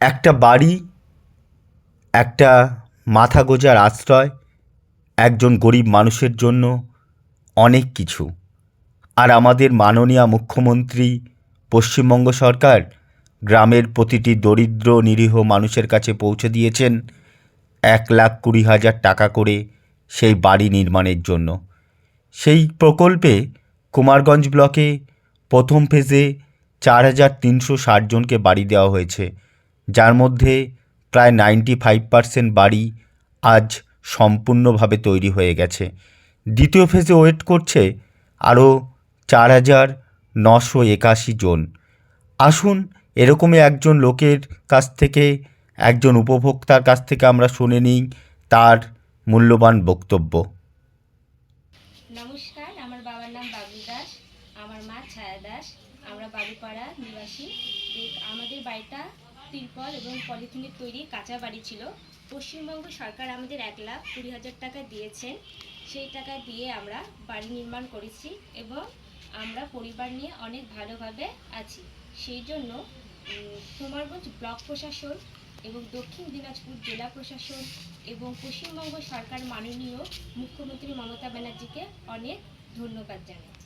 একটা বাড়ি, একটা মাথা গোঁজার আশ্রয়, একজন গরিব মানুষের জন্য অনেক কিছু। আর আমাদের মাননীয় মুখ্যমন্ত্রী, পশ্চিমবঙ্গ সরকার গ্রামের প্রতিটি দরিদ্র, নিরীহ মানুষের কাছে পৌঁছে দিয়েছেন এক লাখ কুড়ি হাজার টাকা করে সেই বাড়ি নির্মাণের জন্য। সেই প্রকল্পে কুমারগঞ্জ ব্লকে প্রথম ফেজে চার হাজার তিনশো ষাট জনকে বাড়ি দেওয়া হয়েছে। যার মধ্যে প্রায় নাইনটি ফাইভ পার্সেন্ট বাড়ি আজ সম্পূর্ণভাবে তৈরি হয়ে গেছে। দ্বিতীয় ফেজে ওয়েট করছে আরও চার হাজার নশো একাশি জন। আসুন এরকমই একজন লোকের কাছ থেকে, একজন উপভোক্তার কাছ থেকে আমরা শুনে নিই তার মূল্যবান বক্তব্য। নমস্কার, আমার বাবার নাম বাবলু দাস, আমার মা ছায়া দাস, আমরা বাড়িপাড়া নিবাসী। আমাদের বাড়িটা তিরপল এবং পলিথিনের তৈরি কাঁচা বাড়ি ছিল। পশ্চিমবঙ্গ সরকার আমাদের এক লাখ কুড়ি হাজার টাকা দিয়েছেন। সেই টাকা দিয়ে আমরা বাড়ি নির্মাণ করেছি এবং আমরা পরিবার নিয়ে অনেক ভালোভাবে আছি। সেই জন্য কুমারগঞ্জ ব্লক প্রশাসন এবং দক্ষিণ দিনাজপুর জেলা প্রশাসন এবং পশ্চিমবঙ্গ সরকার মাননীয় মুখ্যমন্ত্রী মমতা ব্যানার্জিকে অনেক ধন্যবাদ জানাই।